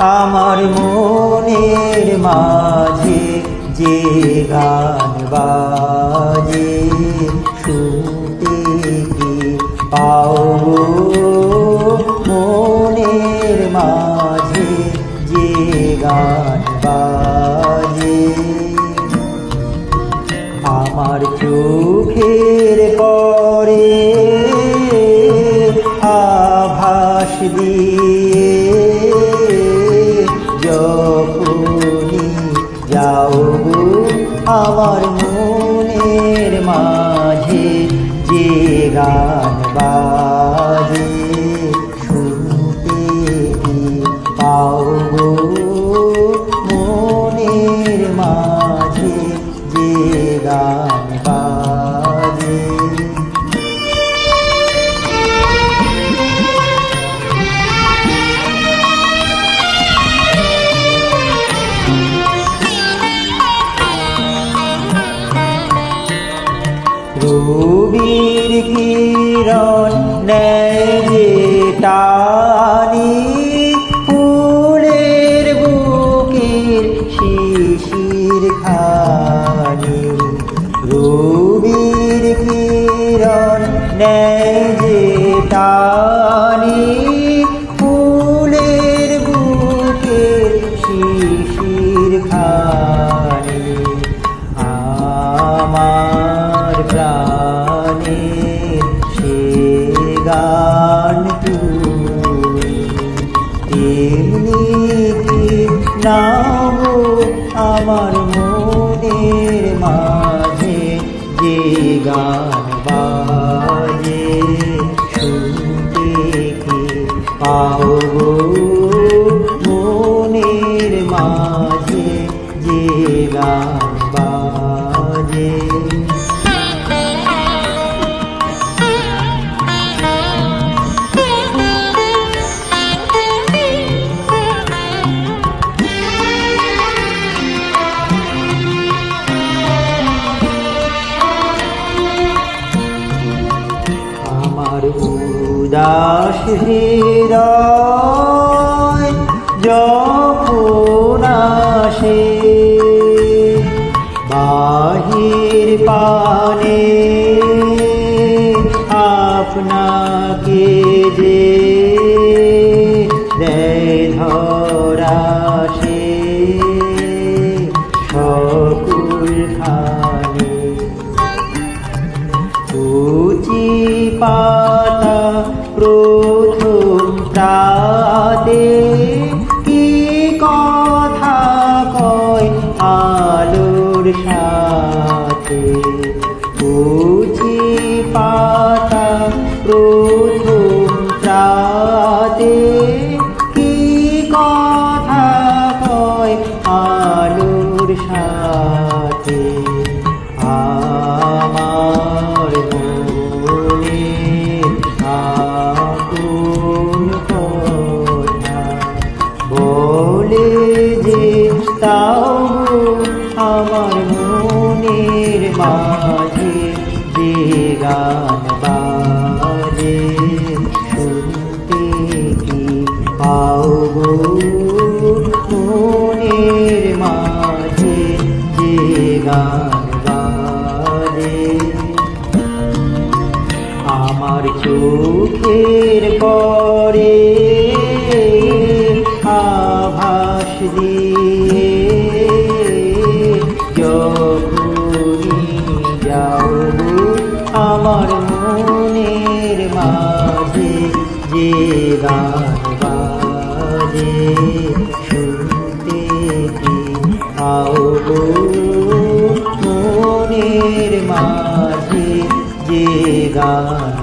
আমার মনের মাঝে যে গান বাজে, শুনতে কি পাও মনের মাঝে যে গান বাজে, আমার চোখের পরে আমার মনের মাঝে যে গান রবির কিরণ নেয় টানি ফুলের বুকের শিশির খানি। রবির কিরণ নেয় নাম আমার মনের মাঝে যে গান বাজে শুনতে কি পাও মনের মাঝে যে গান উদাস হৃদয় প্রথম প্রাতে কি কথা কয় আলোর সাথে? দিয়ে যখনই যাও আমার মনের মাঝে যে গান বাজে শুনতে কি আও মনের মাঝে যে গান